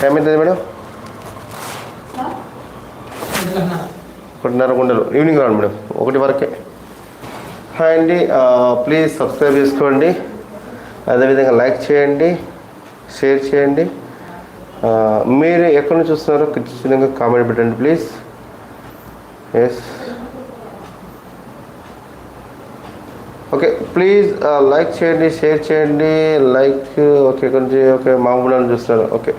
Time అవుతుంది madam? ఒకటిన్నర గుండెలు. ఈవినింగ్ రాండి మేడం. ఒకటి వరకే. హాయ్ అండి. ప్లీజ్ సబ్స్క్రైబ్ చేసుకోండి. అదేవిధంగా లైక్ చేయండి. షేర్ చేయండి. మీరు ఎక్కడి నుంచి చూస్తున్నారో ఖచ్చితంగా కామెంట్ పెట్టండి please yes okay please like చేయండి షేర్ చేయండి. లైక్ ఓకే కొంచెం ఓకే మామూలు అని చూస్తున్నారు. ఓకే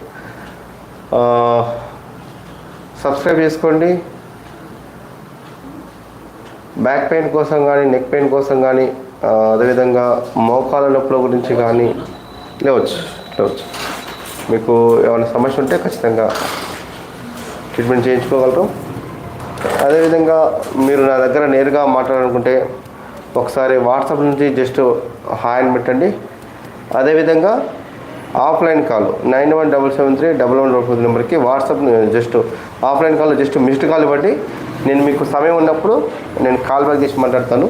సబ్స్క్రైబ్ చేసుకోండి. బ్యాక్ పెయిన్ కోసం కానీ నెక్ పెయిన్ కోసం కానీ అదేవిధంగా మోకాల నొప్పుల గురించి కానీ లేవచ్చు లేవచ్చు. మీకు ఏమైనా సమస్య ఉంటే ఖచ్చితంగా ట్రీట్మెంట్ చేయించుకోగలరు. అదేవిధంగా మీరు నా దగ్గర నేరుగా మాట్లాడాలనుకుంటే ఒకసారి వాట్సాప్ నుంచి జస్ట్ హాయ్ అని పెట్టండి. అదేవిధంగా offline call nine one double seven three double one double four నెంబర్కి WhatsApp just offline call just missed call ఇవ్వండి. నేను మీకు సమయం ఉన్నప్పుడు నేను కాల్ బ్యాక్ చేసి మాట్లాడతాను.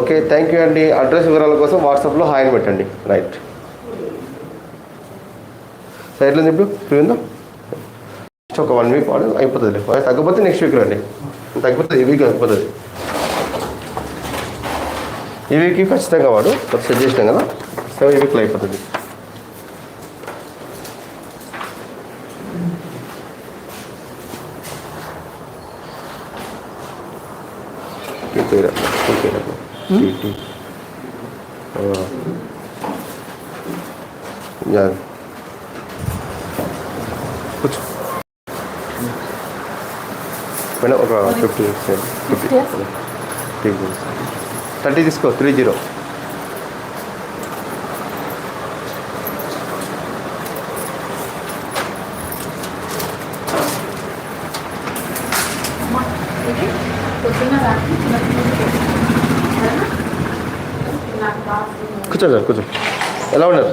ఓకే థ్యాంక్ యూ అండి. అడ్రస్ వివరాల కోసం వాట్సాప్లో హాయ్ పెట్టండి. రైట్. సైడ్లో ఇప్పుడు? ఫ్రీ ఉందా నెక్స్ట్ ఒక వన్ వీక్ వాడు అయిపోతుంది తగ్గిపోతే నెక్స్ట్ వీక్ రండి. తగ్గిపోతుంది ఈ వీక్ అయిపోతుంది. ఈ వీక్కి ఖచ్చితంగా వాడు సజెషన్ సెట్ కదా? సో ఈ వీక్లో అయిపోతుంది. के तेरा ठीक है रखो सीटी यार। कुछ। मैडम फिफ्टी ठीक है। थर्टी इसको थ्री ज़ीरो। పొద్దున్న రాత్రి చిన్నపిల్లలకి సరేనా? నాకు బాగా కూర్చో సార్ కూర్చో ఎలా ఉన్నారు.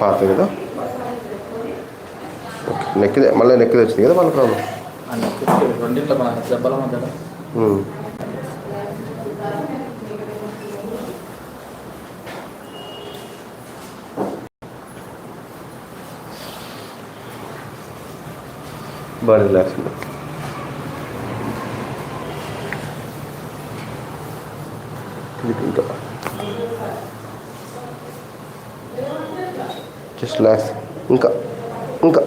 పాత కదా? నెక్కిదే మళ్ళీ నెక్కిదే వచ్చింది కదా మళ్ళీ problem? Bara lah. läsning. Just less. Inka. Inka.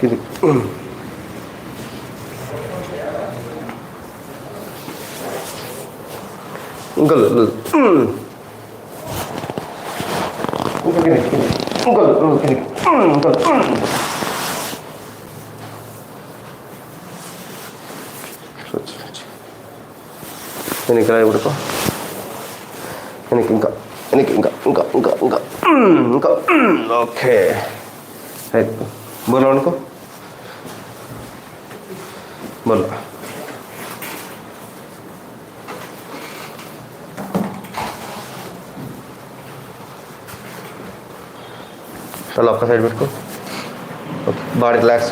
근데 이걸 그렇지 그렇지 그러니까 해볼까? 그러니까 그러니까 그러니까 그러니까 그러니까 그러니까 오케이 됐고 뭐 나오는 거? మళ్ళా. తల ఒక్క సైడ్ పెట్టుకో. Body relax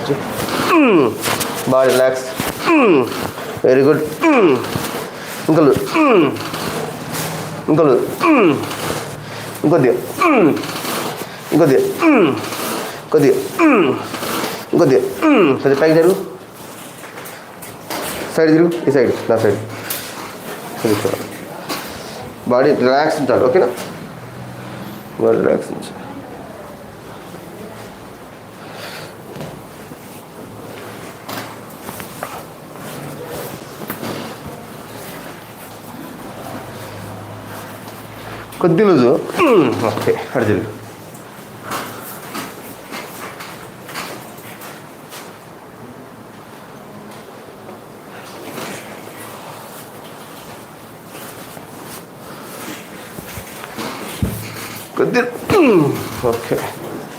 body relax very good ఇంకలు ఇంకలు ఇంకొద్దిగా ఇంకొద్దిగా కొద్దిగా ఇంకొద్దిగా కొద్దిగా పైకి జరుగు. సైడ్ తిరుగు ఈ సైడ్ నా సైడ్. బాడీ రిలాక్స్ ఉంటాడు ఓకేనా? బాడీ రిలాక్స్ ఉంచాలి కొద్ది లూజు. ఓకే అడిజిల్ కొద్ది ఓకే